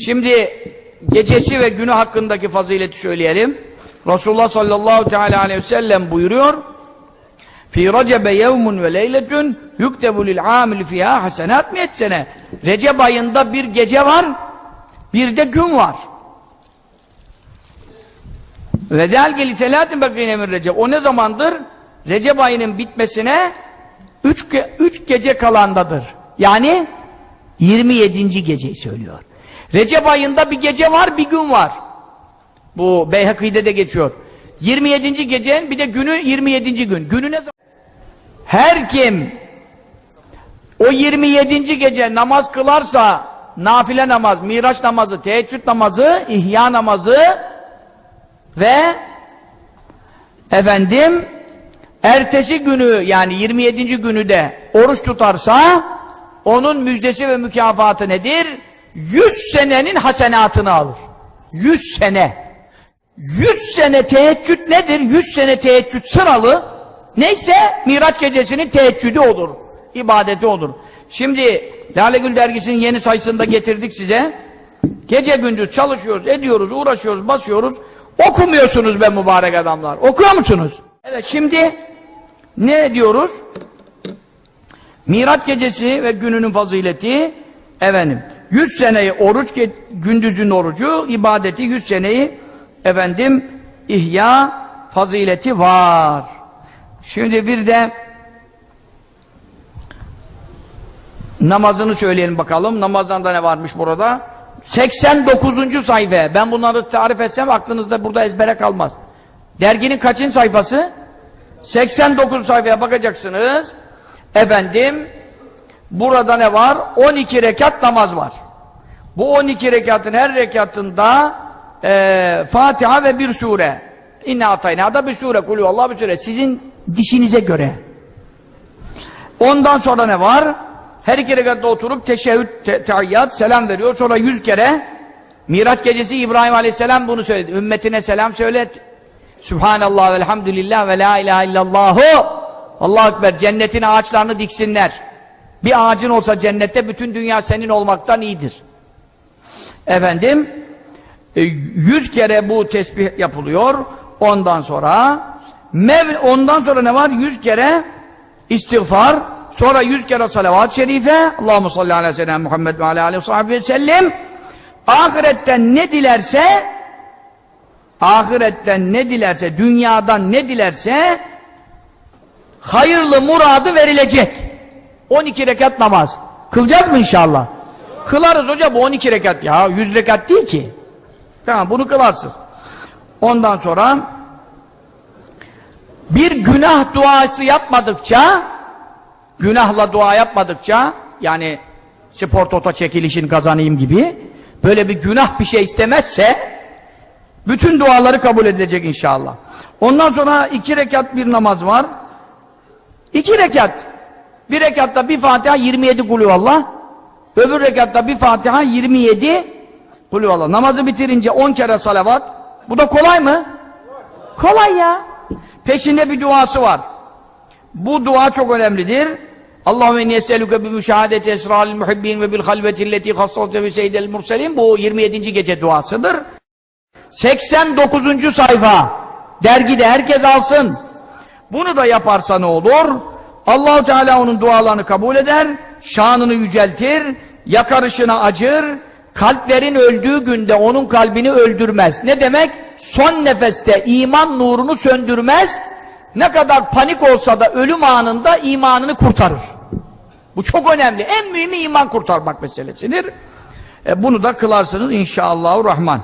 Şimdi gecesi ve günü hakkındaki fazileti söyleyelim. Resulullah sallallahu teala aleyhi ve sellem buyuruyor. Fi Recebe yevmun ve leyletun yuktebu lil amil fiha hasenat miyet sene. Recep ayında bir gece var, bir de gün var. Ve delgeli telatin bakine min Recep. O ne zamandır? Recep ayının bitmesine üç, ge üç gece kalandadır. Yani 27. geceyi söylüyor. Recep ayında bir gece var, bir gün var. Bu Beyhaki'de de geçiyor. 27. gecenin bir de günü 27. gün. Günü ne zaman? Her kim o 27. gece namaz kılarsa nafile namaz, miraç namazı, teheccüd namazı, ihya namazı ve efendim ertesi günü yani 27. günü de oruç tutarsa onun müjdesi ve mükafatı nedir? 100 senenin hasenatını alır. 100 sene. 100 sene teheccüd nedir? 100 sene teheccüd sıralı neyse Miraç gecesinin teheccüdü olur. ibadeti olur. Şimdi Lale Gül dergisinin yeni sayısında getirdik size. Gece gündüz çalışıyoruz, ediyoruz, uğraşıyoruz, basıyoruz. Okumuyorsunuz be mübarek adamlar. Okuyor musunuz? Evet şimdi ne diyoruz? Miraç gecesi ve gününün fazileti efendim 100 seneyi oruç gündüzün orucu ibadeti 100 seneyi efendim ihya fazileti var. Şimdi bir de namazını söyleyelim bakalım. Namazdan da ne varmış burada? 89. sayfa. Ben bunları tarif etsem aklınızda burada ezbere kalmaz. Derginin kaçın sayfası? 89 sayfaya bakacaksınız. Efendim burada ne var? 12 rekat namaz var. Bu 12 rekatın her rekatında e, Fatiha ve bir sure. İnne atayna da bir sure. Kulü Allah bir sure. Sizin dişinize göre. Ondan sonra ne var? Her iki rekatta oturup teşehhüd, te tehiyyat, selam veriyor. Sonra yüz kere Miraç gecesi İbrahim Aleyhisselam bunu söyledi. Ümmetine selam söylet. Subhanallah ve elhamdülillah ve la ilahe illallahu. Allahu Ekber. Cennetin ağaçlarını diksinler. Bir ağacın olsa cennette bütün dünya senin olmaktan iyidir. Efendim e, yüz kere bu tesbih yapılıyor. Ondan sonra mev ondan sonra ne var? Yüz kere istiğfar Sonra yüz kere salavat-ı şerife Allahu salli ala seyyidina Muhammed ve aleyhi ve sellem ahiretten ne dilerse ahiretten ne dilerse dünyadan ne dilerse hayırlı muradı verilecek 12 rekat namaz kılacağız mı inşallah kılarız hocam bu 12 rekat ya 100 rekat değil ki tamam bunu kılarsın ondan sonra bir günah duası yapmadıkça günahla dua yapmadıkça yani spor tota çekilişin kazanayım gibi böyle bir günah bir şey istemezse bütün duaları kabul edilecek inşallah. Ondan sonra iki rekat bir namaz var. İki rekat. Bir rekatta bir Fatiha 27 kulüvallah. Öbür rekatta bir Fatiha 27 kulüvallah. Namazı bitirince 10 kere salavat. Bu da kolay mı? Kolay ya. Peşinde bir duası var. Bu dua çok önemlidir. Allahümme inni eselüke bi müşahadeti esraril muhibbin ve bil halveti illeti hassasce ve seyyidel murselin bu 27. gece duasıdır. 89. sayfa dergide herkes alsın. Bunu da yaparsa ne olur? Allahu Teala onun dualarını kabul eder, şanını yüceltir, yakarışına acır, kalplerin öldüğü günde onun kalbini öldürmez. Ne demek? Son nefeste iman nurunu söndürmez, ne kadar panik olsa da ölüm anında imanını kurtarır. Bu çok önemli. En mühimi iman kurtarmak meselesidir. E, bunu da kılarsınız inşallahü rahman.